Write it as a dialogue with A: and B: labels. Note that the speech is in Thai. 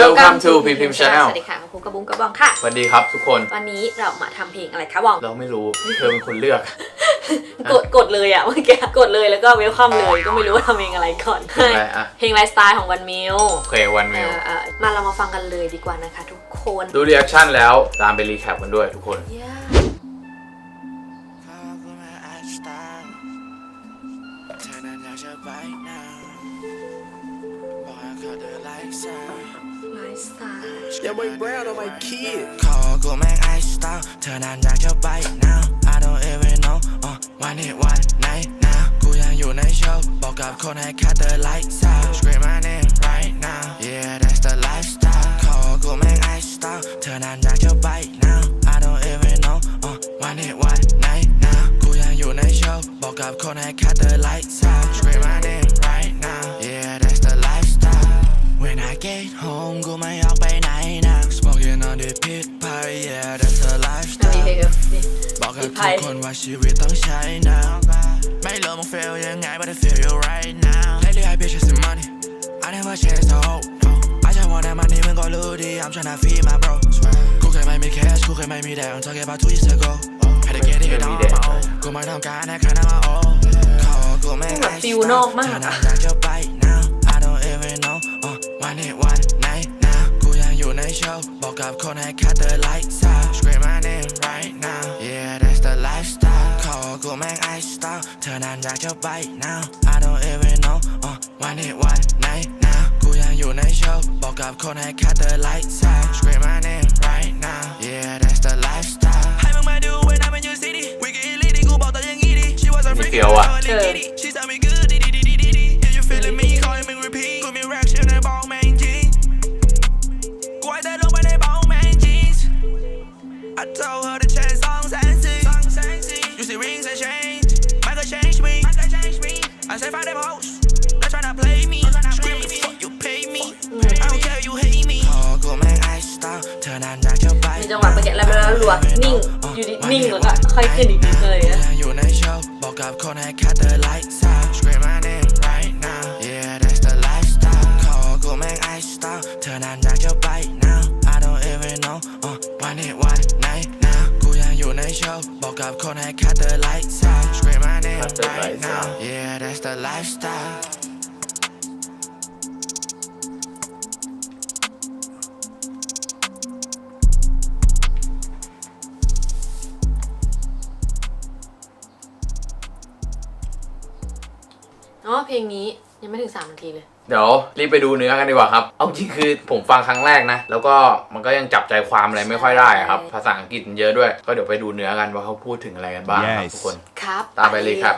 A: Welcome to PPM Channel
B: สวัสดีค่ะคุณกระบุ้งกระบองค่ะ
A: สวัสดีครับทุกคน
B: วันนี้เรามาทำเพลงอะไรคะบอง
A: เราไม่รู้ เธอเป็นคนเลือก
B: กดกดเลยอะเมื่อกี้กดเลยแล้วก็เวลคัมเลยก็ไม่รู้ว่าทำเพลงอะไรก่อน
A: อะไรอะ
B: เพลงไลฟ์สไตล์ของวันมิว
A: โอเควันมิว
B: เออมาเรามาฟังกันเลยดีกว่านะคะทุกคน
A: ดูรีแอคชั่นแล้วตามไปรีแคปกันด้วยทุกคน
B: ย่า
C: พากูมาอัดสตาร์เธอนั้นอยากจะไป now บอกให้เขาเดินไล่สาย
B: ไลฟ์สไตล์
D: Yo, boy Brown on my kid.
C: ขอกูแม่งไอสตาร์เธอนั้นอยากจะไป now I don't even know อะวันนี้วันไหนนะกูยังอยู่ในโชว์บอกกับคนให้แค่เดินไล่สาย Scream my name right now Yeah that's the lifestyle ขอกูแม่งไอสตาร์เธอนั้นอยากจะไป now I don't even know อะวันนี้วันไหนนะกูยังอยู่ในโชว์บอกกับคนให้แค่เดิ Smoking on the pit pipe Yeah that's the
B: นามีเพล
C: lifestyle
B: งนี่
C: บอกกับ
B: Pit
C: ทุก
B: pipe
C: คนว่าชีวิตต้องใช้นะไม่รู้มึง feel ยังไง but I feel you right now Lately I been chasing money I never chase the hope no. I just want that money มึงก็รู้ดี I'm tryna feed my bro กูเคยไม่มี cash กูเคยไม่มีแดง talking about two years ago Had to get it on my own กูไม่ต้องการให้ใครนำมาโอ้ขอกูไม่
B: แบบฟิวนอกมาก
C: เธอ
B: อะ
C: นั้นอยากจะไป now I don't even know อะวัน ยังอยู่ในโชว์บอกกับคนให้แค่เดินไล่สาย Scream my name right now Yeah that's the lifestyle ขอกูแม่งไอสตาร์เธอนั้นอยากจะไป now I don't even know อะวันนี้วันไหนนะกูยังอยู่ในโชว์บอกกับคนให้แค่เดินไล่สาย Scream my name right now Yeah that's the lifestyle ให้มึงมาดู when I'm in your city วิกกี้ลิดี้กูบอกต่ออย่างงี้ดิ She was a
A: นี่
C: freak
A: เฟี้ยวอะ
C: She tell me I say find them hoes, they tryna play me. Scream the fuck you pay me. I don't care you hate me. ขอกูแม่งไอสตาร์เธอนั้นอยากจะไป
B: มีจังหวะเมื่อกี้แล้วแล้วรัวนิ่งอยู่ดีนิ่งแล้วก็ค่อยขึ้นอีกนิดเลยนะ
C: ยังอยู่ในโชว์บอกกับคนให้แค่เดินไล่สาย Scream my name right now Yeah that's the lifestyle ขอกูแม่งไอสตาร์เธอนั้นอยากจะไป now I อยู่ในโชว์บอกกับคนให้แค่เดินไล่สาย Scream my name
A: แค่เดินไล่
C: right
A: สาย
C: now Yeah that's the lifestyle
B: อ๋อเพลงนี้ ยังไม่ถึง3นาทีเลย
A: เดี๋ยวรีบไปดูเนื้อกันดีกว่าครับ เอาจริงคือผมฟังครั้งแรกนะ แล้วก็มันก็ยังจับใจความอะไรไม่ค่อยได้อะครับ ภาษาอังกฤษมันเยอะด้วย ก็เดี๋ยวไปดูเนื้อกันว่าเขาพูดถึงอะไรกันบ้างครับ
D: Yes
A: ทุกคน
B: ครับ
A: ตามไปเลยครับ